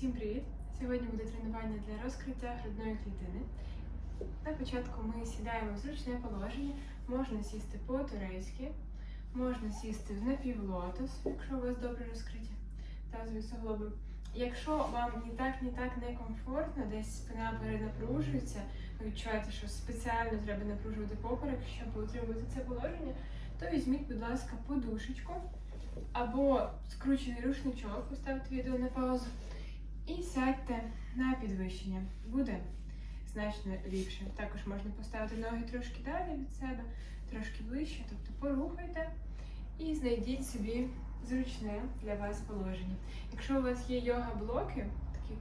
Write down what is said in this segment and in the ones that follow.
Всім привіт! Сьогодні буде тренування для розкриття грудної клітини. На початку ми сідаємо в зручне положення. Можна сісти по-турецьки, можна сісти в напівлотос, якщо у вас добре розкриті тазові суглоби. Якщо вам ні так, ні так не комфортно, десь спина перенапружується, ви відчуваєте, що спеціально треба напружувати поперек, щоб утримувати це положення, то візьміть, будь ласка, подушечку або скручений рушничок, поставте відео на паузу. І сядьте на підвищення. Буде значно ліпше. Також можна поставити ноги трошки далі від себе, трошки ближче, тобто порухайте і знайдіть собі зручне для вас положення. Якщо у вас є йога-блоки, такі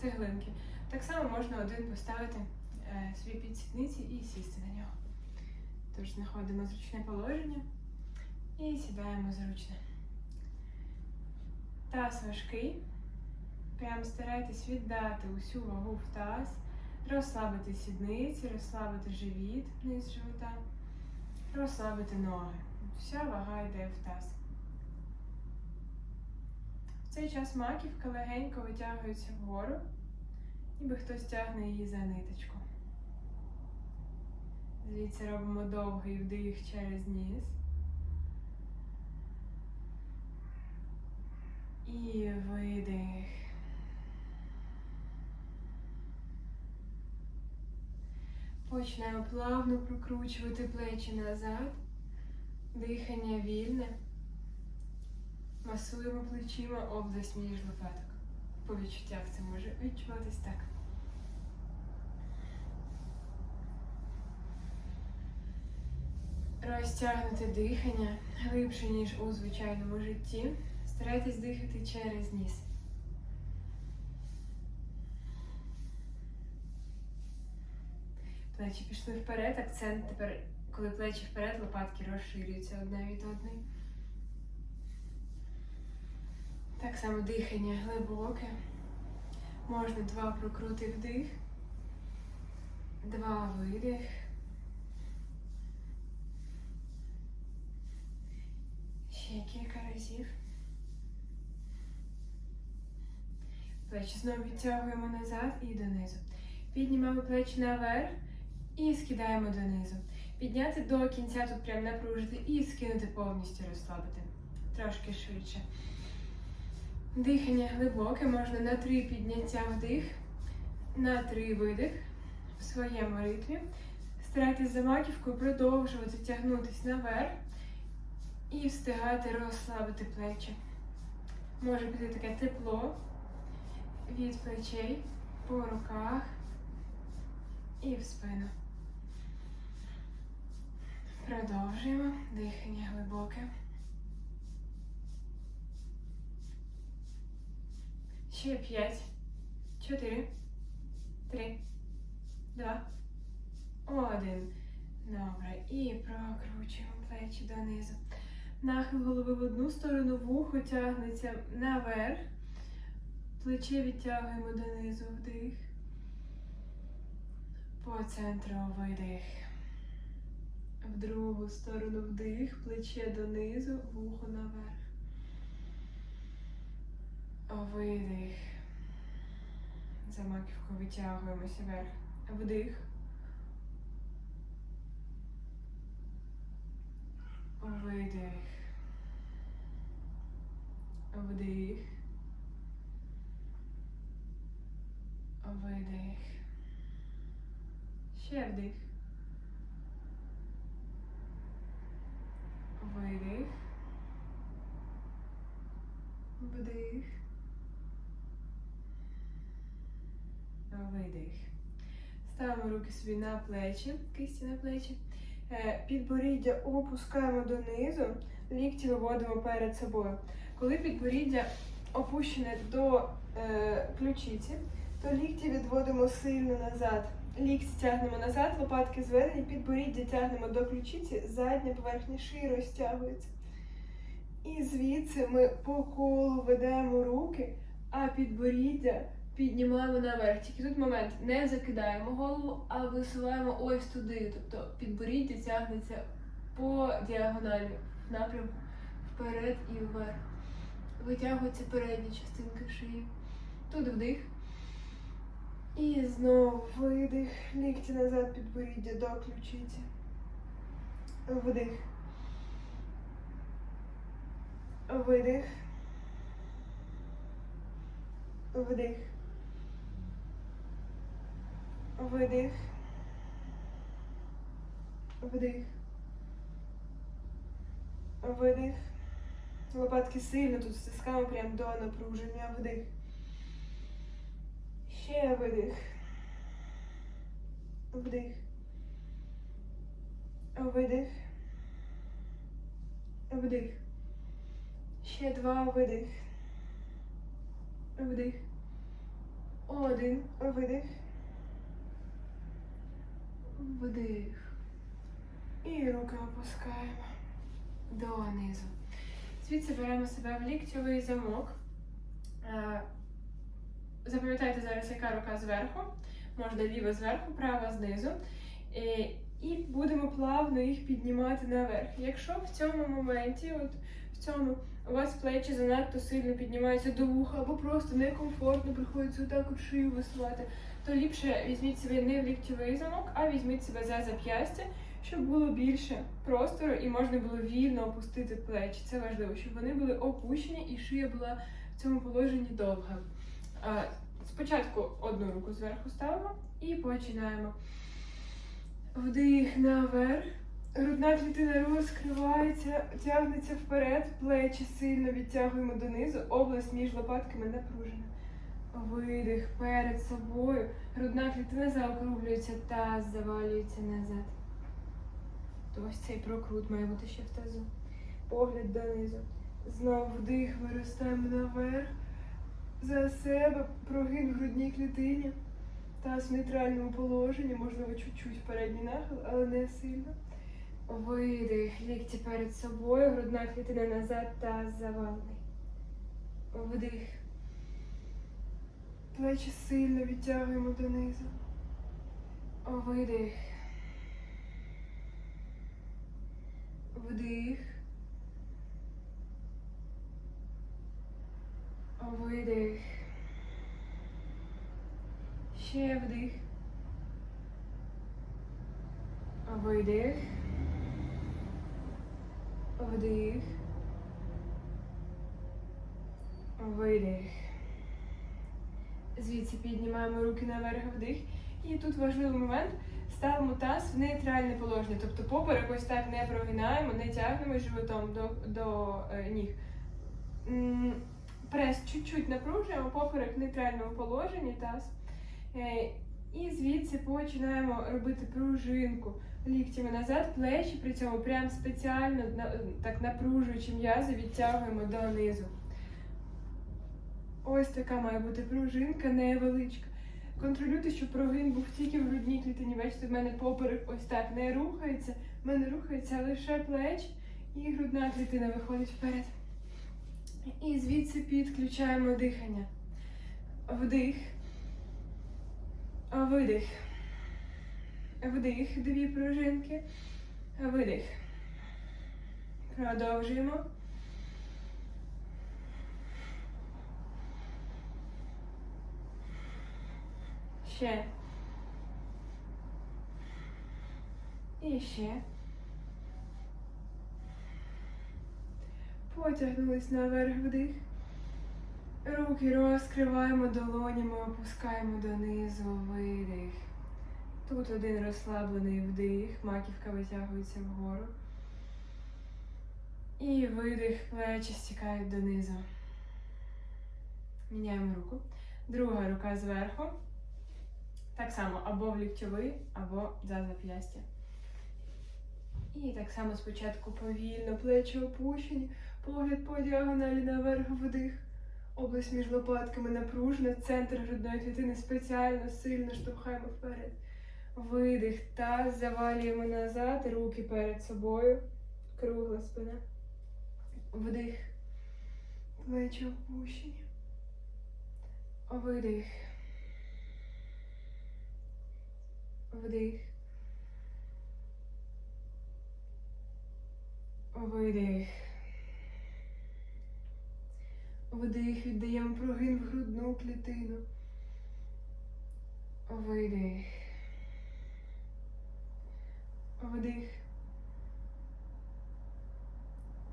цеглинки, так само можна один поставити е, собі під сідниці і сісти на нього. Тож знаходимо зручне положення і сідаємо зручно. Таз важкий. Прям старайтесь віддати усю вагу в таз, розслабити сідниці, розслабити живіт, низ живота, розслабити ноги. Вся вага йде в таз. В цей час маківка легенько витягується вгору, ніби хтось тягне її за ниточку. Звідси робимо довгий вдих через ніс. І видих. Починаємо плавно прокручувати плечі назад. Дихання вільне. Масуємо плечима область між лопаток. По відчуттях це може відчуватись так. Розтягнути дихання глибше, ніж у звичайному житті. Старайтесь дихати через ніс. Плечі пішли вперед, акцент тепер, коли плечі вперед, лопатки розширюються одна від одної. Так само дихання глибоке. Можна два прокрути вдих, два видих. Ще кілька разів. Плечі знову відтягуємо назад і донизу. Піднімаємо плечі наверх і скидаємо донизу. Підняти до кінця, тут прям напружити і скинути повністю розслабити. Трошки швидше. Дихання глибоке, можна на три підняття вдих, на три видих в своєму ритмі. Старайтесь за маківкою продовжувати тягнутися наверх і встигати розслабити плечі. Може бути таке тепло від плечей по руках і в спину. Продовжуємо дихання глибоке. Ще п'ять, чотири, три, два, один. Добре. І прокручуємо плечі донизу. Нахил голови в одну сторону, вухо тягнеться наверх. Плече відтягуємо донизу вдих. По центру видих. В другу сторону вдих, плече донизу, вухо наверх. Видих. За маківку витягуємося вверх. Вдих. Видих. Вдих. Видих. Ще вдих. Видих. Вдих. Видих. Ставимо руки собі на плечі, кисті на плечі. Е, Підборіддя опускаємо донизу, лікті виводимо перед собою. Коли підборіддя опущене до е, ключиці, то лікті відводимо сильно назад. Лікті тягнемо назад, лопатки зведені, підборіддя тягнемо до ключиці, задня поверхня шиї розтягується. І звідси ми по колу ведемо руки, а підборіддя піднімаємо наверх. Тільки тут момент не закидаємо голову, а висуваємо ось туди. Тобто підборіддя тягнеться по діагоналі в напрямку вперед і вверх. Витягується передня частинка шиї. Тут вдих. І знову видих. Лікті назад підборіддя до ключиці. Вдих. Видих. Вдих. Видих. Вдих. Видих. Лопатки сильно тут стискаємо прямо до напруження. Вдих. Ще видих. Вдих. Видих. Вдих. Ще два видих. Вдих. Один. Видих. Вдих. І руки опускаємо донизу. Звідси беремо себе в ліктьовий замок. Запам'ятайте зараз, яка рука зверху, можна ліва зверху, права знизу. Е, І будемо плавно їх піднімати наверх. Якщо в цьому моменті, от в цьому у вас плечі занадто сильно піднімаються до вуха, або просто некомфортно приходиться отак от шию висувати, то ліпше візьміть себе не в ліктьовий замок, а візьміть себе за зап'ястя, щоб було більше простору і можна було вільно опустити плечі. Це важливо, щоб вони були опущені і шия була в цьому положенні довга. А, Спочатку одну руку зверху ставимо і починаємо. Вдих наверх. Грудна клітина розкривається, тягнеться вперед, плечі сильно відтягуємо донизу, область між лопатками напружена. Видих перед собою. Грудна клітина заокруглюється, таз завалюється назад. Ось цей прокрут має бути ще в тазу. Погляд донизу. Знову вдих, виростаємо наверх. За себе прогин в грудній клітині. Таз в нейтральному положенні, можливо, чуть-чуть передній нахил, але не сильно. Видих, лікті перед собою, грудна клітина назад, таз завалений. Вдих. Плечі сильно відтягуємо донизу. Видих. Вдих. Видих. Ще вдих. Видих. Вдих. Видих. Звідси піднімаємо руки наверх вдих. І тут важливий момент. Ставимо таз в нейтральне положення. Тобто поперек ось так не прогинаємо, не тягнемо животом до, до е, ніг. Прес чуть-чуть напружуємо, поперек в нейтральному положенні таз. Е, І звідси починаємо робити пружинку ліктями назад, плечі при цьому прям спеціально так напружуючи м'язи, відтягуємо донизу. Ось така має бути пружинка невеличка. Контролюйте, щоб прогин був тільки в грудній клітині. Бачите, в мене поперек ось так не рухається. В мене рухається лише плеч і грудна клітина виходить вперед. І звідси підключаємо дихання. Вдих. Видих. Вдих, дві пружинки. Видих. Продовжуємо. Ще. І ще. Потягнулись наверх вдих. Руки розкриваємо долонями, опускаємо донизу, видих. Тут один розслаблений вдих, маківка витягується вгору. І видих, плечі стікають донизу. Міняємо руку. Друга рука зверху. Так само або в ліктьовий, або за зап'ястя. І так само спочатку повільно, плечі опущені, погляд по діагоналі наверх вдих. Область між лопатками напружена, центр грудної клітини спеціально сильно штовхаємо вперед. Видих, таз завалюємо назад, руки перед собою, кругла спина. Вдих. Плечі опущені. Видих. Вдих. Видих. Вдих, віддаємо прогин в грудну клітину. Видих. Вдих.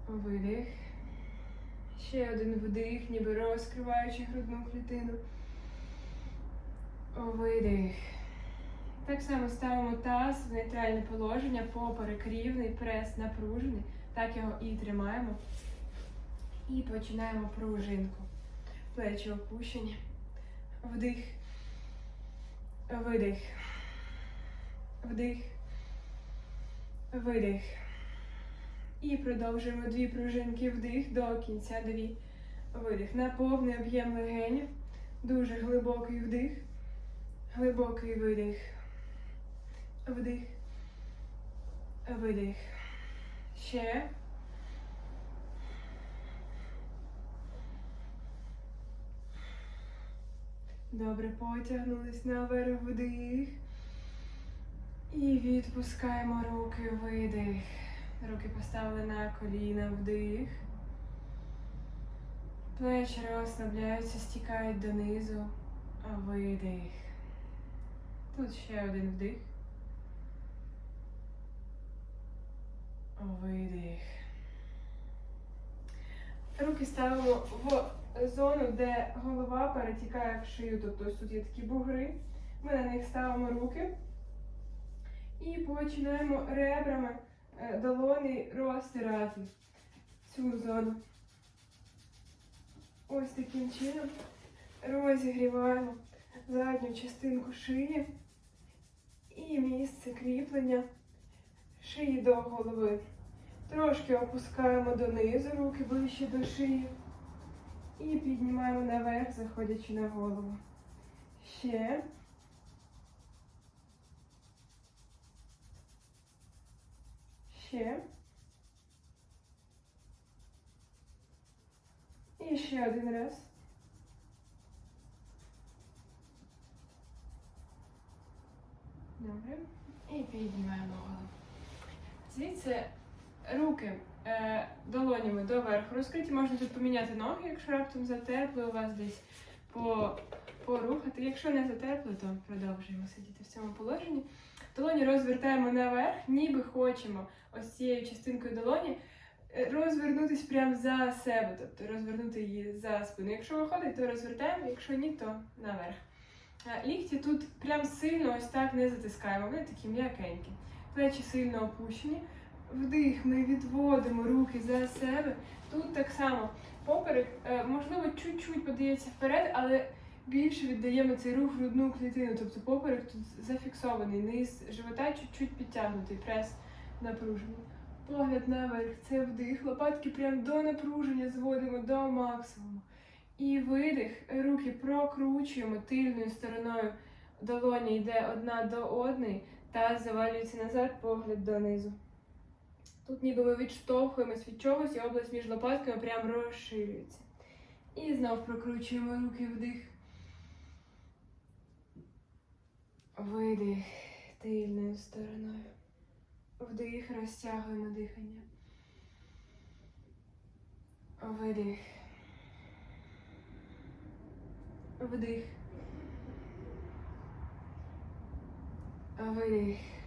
Видих. Ще один вдих, ніби розкриваючи грудну клітину. Видих. Так само ставимо таз в нейтральне положення, поперек рівний, прес напружений. Так його і тримаємо. І починаємо пружинку. Плечі опущені. Вдих. Видих. Вдих. Видих. І продовжуємо дві пружинки вдих до кінця. Дві. Видих. На повний об'єм легенів. Дуже глибокий вдих. Глибокий видих. Вдих. Видих. Ще. Добре, потягнулись наверх вдих. І відпускаємо руки, видих. Руки поставили на коліна, вдих. Плечі розслабляються, стікають донизу. а Видих. Тут ще один вдих. Видих. Руки ставимо в зону, де голова перетікає в шию. Тобто ось тут є такі бугри. Ми на них ставимо руки. І починаємо ребрами е, долоні розтирати цю зону. Ось таким чином розігріваємо задню частинку шиї і місце кріплення шиї до голови. Трошки опускаємо донизу, руки ближче до шиї. І піднімаємо наверх, заходячи на голову. Ще. Ще. І ще один раз. Добре. І піднімаємо голову. Звідси руки е, долонями доверху розкриті. Можна тут поміняти ноги, якщо раптом затерпли у вас десь по, порухати. Якщо не затерпли, то продовжуємо сидіти в цьому положенні. Долоні розвертаємо наверх, ніби хочемо ось цією частинкою долоні е, розвернутись прямо за себе, тобто розвернути її за спину. Якщо виходить, то розвертаємо, якщо ні, то наверх. Е, Лікті тут прям сильно ось так не затискаємо, вони такі м'якенькі. Плечі сильно опущені. Вдих, ми відводимо руки за себе. Тут так само поперек, е, можливо, чуть-чуть подається вперед, але більше віддаємо цей рух в грудну клітину. Тобто поперек тут зафіксований, низ живота чуть-чуть підтягнутий, прес напружений. Погляд наверх, це вдих, лопатки прям до напруження зводимо до максимуму. І видих, руки прокручуємо тильною стороною. Долоні йде одна до одної, та завалюється назад, погляд донизу. Тут ніби ми відштовхуємось від чогось, і область між лопатками прям розширюється. І знов прокручуємо руки вдих. Видих тильною стороною. Вдих, розтягуємо дихання. Видих. Вдих. Видих.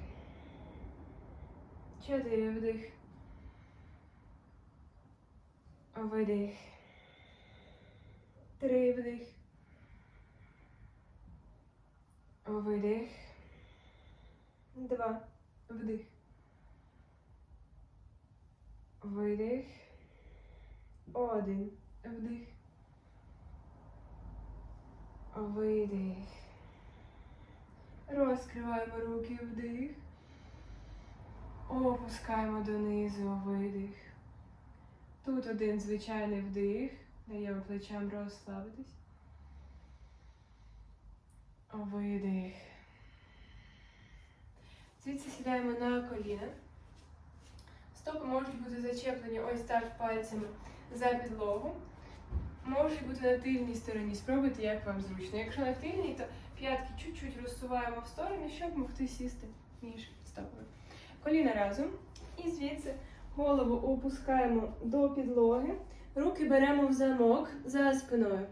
Чотири вдих. Видих. Три вдих. Видих. Два. Вдих. Видих. Один. Вдих. Видих. Розкриваємо руки вдих. Опускаємо донизу видих. Тут один звичайний вдих. Даємо плечам розслабитись. Видих. Звідси сідаємо на коліна. Стопи можуть бути зачеплені ось так пальцями за підлогу. Можуть бути на тильній стороні. Спробуйте, як вам зручно. Якщо на тильній, то п'ятки чуть-чуть розсуваємо в сторони, щоб могти сісти між стопами. Коліна разом. І звідси голову опускаємо до підлоги. Руки беремо в замок за спиною.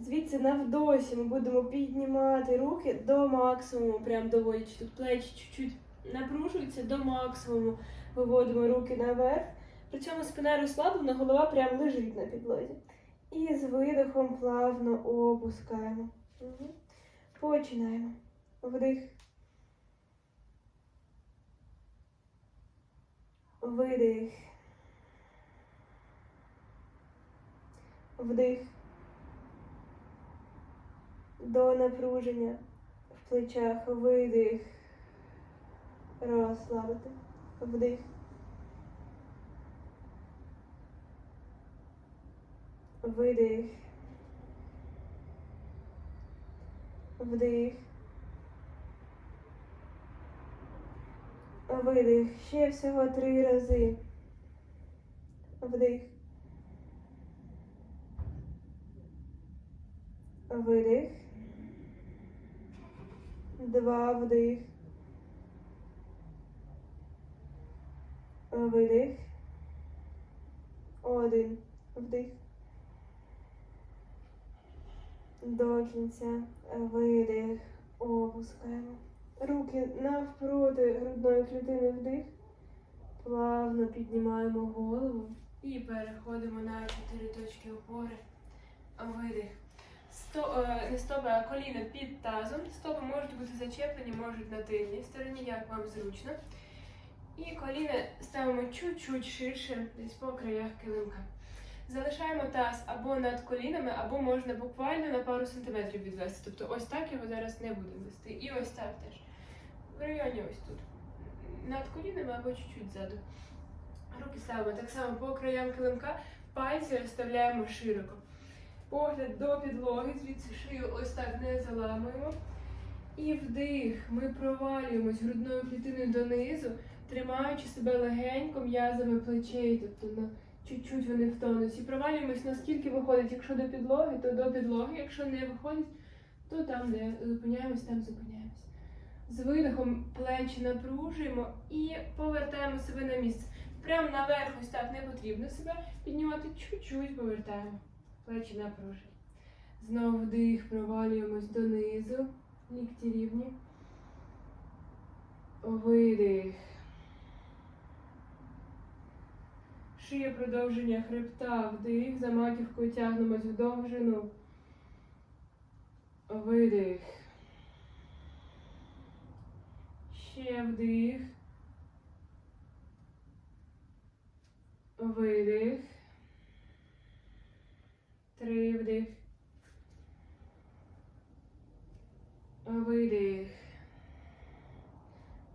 Звідси навдосі ми будемо піднімати руки до максимуму, прям доводячи тут плечі чуть-чуть напружуються до максимуму. Виводимо руки наверх. При цьому спина розслаблена, голова прям лежить на підлозі. І з видихом плавно опускаємо. Мгм. Починаємо. Вдих. Видих. Вдих. До напруження в плечах. Видих. Розслабити. Вдих. Видих. Вдих. Видих. Ще всього три рази. Вдих. Видих. Два вдих. Видих. Один. Вдих. До кінця. Видих. Опускаємо. Руки навпроти грудної клітини вдих. Плавно піднімаємо голову і переходимо на чотири точки опори. Видих. Сто, е, не стопи, а коліна під тазом. Стопи можуть бути зачеплені, можуть на тильній стороні, як вам зручно. І коліна ставимо чуть-чуть ширше, десь по краях килимка. Залишаємо таз або над колінами, або можна буквально на пару сантиметрів відвести. Тобто ось так його зараз не будемо вести. І ось так теж. В районі ось тут. Над колінами або чуть-чуть ззаду. Руки ставимо так само по краям килимка, пальці розставляємо широко. Погляд до підлоги, звідси шию ось так не заламуємо. І вдих. Ми провалюємось грудною клітиною донизу, тримаючи себе легенько м'язами плечей, тобто на чуть-чуть вони в тонусі. Провалюємось наскільки виходить. Якщо до підлоги, то до підлоги. Якщо не виходить, то там, де зупиняємось, там зупиняємось. З видихом плечі напружуємо і повертаємо себе на місце. Прямо наверх ось так не потрібно себе піднімати, чуть-чуть повертаємо. Плечі напружені. Знову вдих, провалюємось донизу. Лікті рівні. Видих. Шия продовження хребта. Вдих. За маківкою тягнемось в довжину. Видих. Ще вдих. Видих. Три вдих. Видих.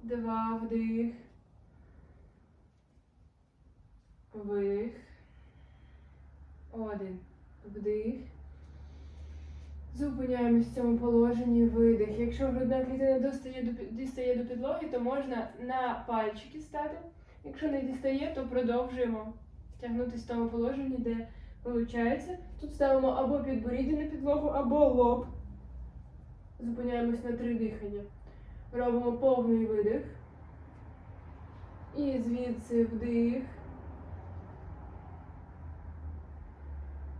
Два вдих. Видих. Один. Вдих. Зупиняємось в цьому положенні видих. Якщо грудна клітина достає до, дістає до підлоги, то можна на пальчики стати. Якщо не дістає, то продовжуємо тягнутися в тому положенні, де виходить. Тут ставимо або підборіддя на підлогу, або лоб. Зупиняємось на три дихання. Робимо повний видих. І звідси вдих.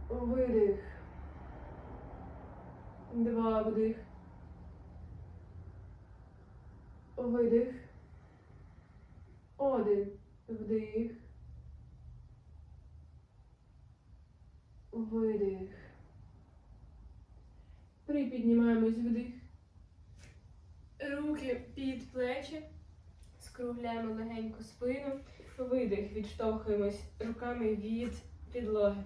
Видих. Два вдих. Видих. Один. Вдих. Видих. Припіднімаємось вдих. Руки під плечі. Скругляємо легенько спину. Видих. Відштовхуємось руками від підлоги.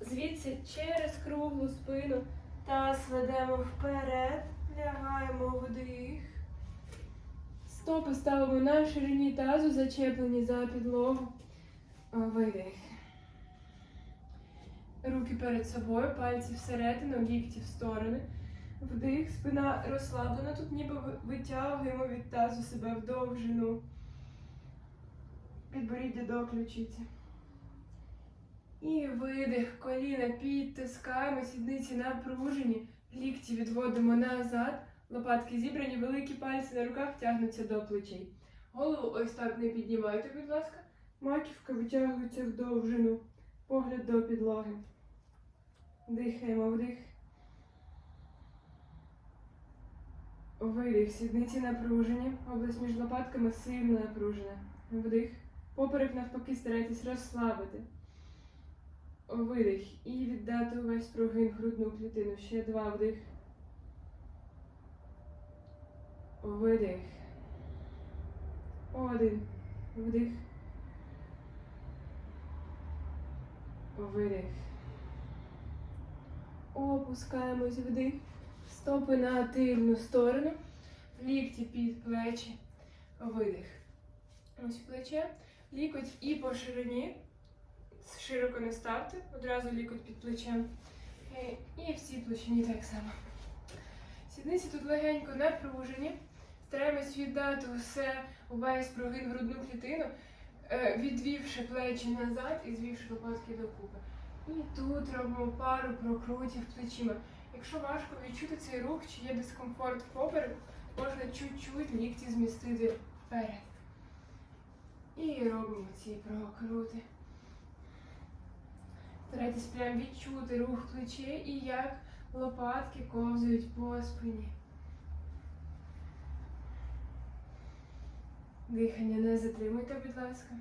Звідси через круглу спину таз ведемо вперед. Лягаємо вдих. Стопи ставимо на ширині тазу, зачеплені за підлогу. Видих. Руки перед собою, пальці всередину, лікті в сторони. Вдих, спина розслаблена. Тут ніби витягуємо від тазу себе в довжину. Підборіддя до ключиці. І видих, коліна підтискаємо, сідниці напружені, лікті відводимо назад, лопатки зібрані, великі пальці на руках тягнуться до плечей. Голову ось так не піднімайте, будь ласка. Маківка витягується в довжину. Погляд до підлоги. Дихаємо вдих. Видих. Сідниці напружені. Область між лопатками сильно напружена. Вдих. Поперек навпаки старайтесь розслабити. Видих. І віддати увесь прогин грудну клітину. Ще два вдих. Видих. Один. Вдих. Видих. Опускаємось вдих. Стопи на тильну сторону. Лікті під плечі. Видих. Ось плече. Лікоть і по ширині. Широко не ставте. Одразу лікоть під плечем. Е, І в цій площині так само. Сідниці тут легенько напружені. Стараємось віддати усе, увесь прогин грудну клітину, е, відвівши плечі назад і звівши лопатки докупи. І тут робимо пару прокрутів плечима. Якщо важко відчути цей рух, чи є дискомфорт попереду, можна чуть-чуть лікті змістити вперед. І робимо ці прокрути. Старайтесь прям відчути рух плече і як лопатки ковзають по спині. Дихання не затримуйте, будь ласка.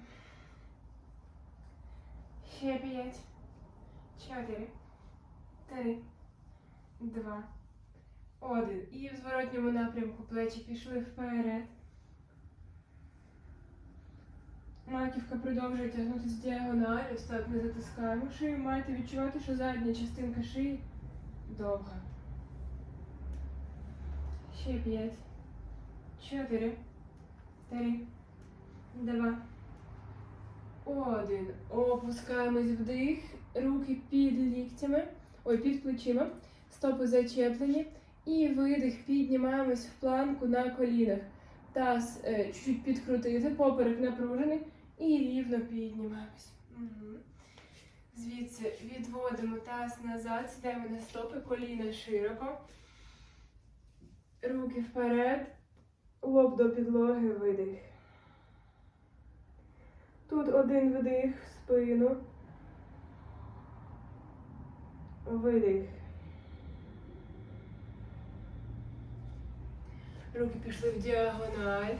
Ще п'ять. Чотири. Три. Два. Один. І в зворотньому напрямку плечі пішли вперед. Маківка продовжує тягнутися діагональ, ось не затискаємо шию. Маєте відчувати, що задня частинка шиї довга. Ще п'ять. Чотири. Три. Два. Один. Опускаємось вдих. Руки під ліктями. Ой, під плечима. Стопи зачеплені. І видих. Піднімаємось в планку на колінах. Таз е, чуть-чуть підкрутити, поперек напружений. І рівно піднімаємось. Звідси відводимо таз назад, сідаємо на стопи, коліна широко. Руки вперед. Лоб до підлоги, видих. Тут один вдих в спину. Видих. Руки пішли в діагональ.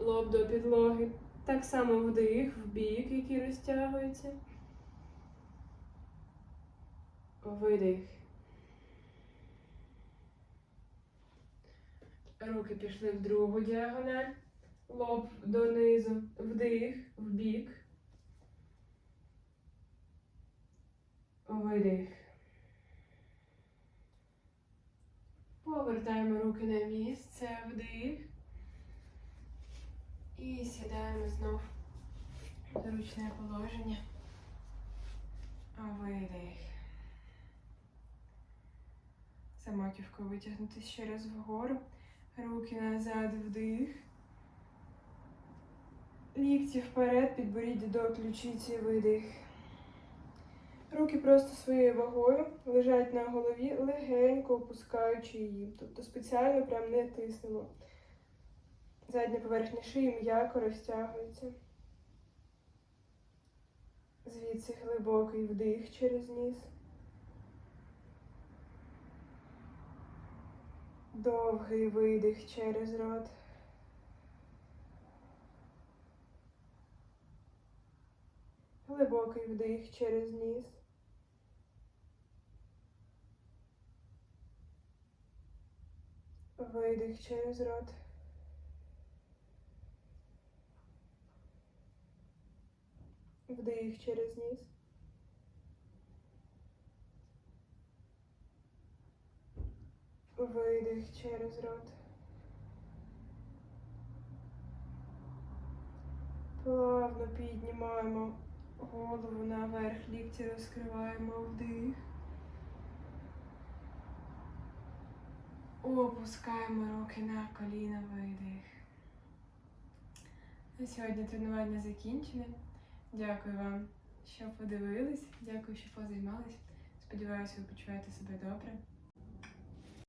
Лоб до підлоги. Так само вдих в бік, який розтягується. Видих. Руки пішли в другу діагональ. Лоб донизу. Вдих, в бік. Видих. Повертаємо руки на місце. Вдих. І сідаємо знов в зручне положення. Видих. За маківкою витягнути ще раз вгору. Руки назад вдих. Лікті вперед, підборіддя до ключиці видих. Руки просто своєю вагою лежать на голові, легенько опускаючи її. Тобто спеціально прям не тиснемо. Задня поверхня шиї м'яко розтягується. Звідси глибокий вдих через ніс. Довгий видих через рот. Глибокий вдих через ніс. Видих через рот. Вдих через ніс. Видих через рот. Плавно піднімаємо голову наверх, лікті розкриваємо вдих. Опускаємо руки на коліна, видих. На сьогодні тренування закінчене. Дякую вам, що подивились. Дякую, що позаймались. Сподіваюся, ви почуваєте себе добре.